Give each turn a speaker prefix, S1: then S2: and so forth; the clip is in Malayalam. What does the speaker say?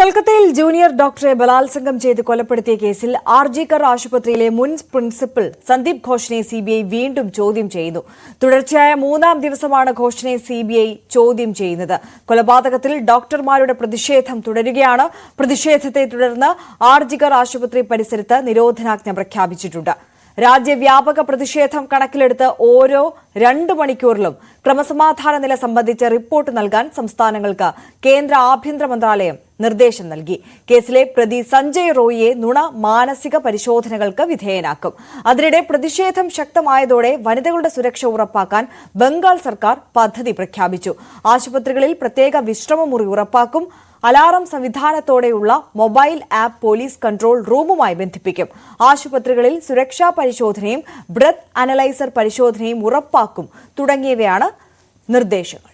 S1: കൊൽക്കത്തയിൽ ജൂനിയർ ഡോക്ടറെ ബലാത്സംഗം ചെയ്ത് കൊലപ്പെടുത്തിയ കേസിൽ ആർജിക്കർ ആശുപത്രിയിലെ മുൻ പ്രിൻസിപ്പൽ സന്ദീപ് ഘോഷിനെ സിബിഐ വീണ്ടും ചോദ്യം ചെയ്യുന്നു തുടർച്ചയായ മൂന്നാം ദിവസമാണ് ഘോഷിനെ സിബിഐ ചോദ്യം ചെയ്യുന്നത്. കൊലപാതകത്തിൽ ഡോക്ടർമാരുടെ പ്രതിഷേധം തുടരുകയാണ്. പ്രതിഷേധത്തെ തുടർന്ന് ആർജിക്കർ ആശുപത്രി പരിസരത്ത് നിരോധനാജ്ഞ പ്രഖ്യാപിച്ചിട്ടുണ്ട്. രാജ്യവ്യാപക പ്രതിഷേധം കണക്കിലെടുത്ത് ഓരോ രണ്ട് മണിക്കൂറിലും ക്രമസമാധാന നില സംബന്ധിച്ച് റിപ്പോർട്ട് നൽകാൻ സംസ്ഥാനങ്ങൾക്ക് കേന്ദ്ര ആഭ്യന്തര മന്ത്രാലയം നിർദ്ദേശം നൽകി. കേസിലെ പ്രതി സഞ്ജയ് റോയിയെ നുണ മാനസിക പരിശോധനകൾക്ക് വിധേയനാക്കും. അതിനിടെ പ്രതിഷേധം ശക്തമായതോടെ വനിതകളുടെ സുരക്ഷ ഉറപ്പാക്കാൻ ബംഗാൾ സർക്കാർ പദ്ധതി പ്രഖ്യാപിച്ചു. ആശുപത്രികളിൽ പ്രത്യേക വിശ്രമമുറി ഉറപ്പാക്കും. അലാറം സംവിധാനത്തോടെയുള്ള മൊബൈൽ ആപ്പ് പോലീസ് കൺട്രോൾ റൂമുമായി ബന്ധിപ്പിക്കും. ആശുപത്രികളിൽ സുരക്ഷാ പരിശോധനയും ബ്രത്ത് അനലൈസർ പരിശോധനയും ഉറപ്പാക്കും തുടങ്ങിയവയാണ് നിർദ്ദേശങ്ങൾ.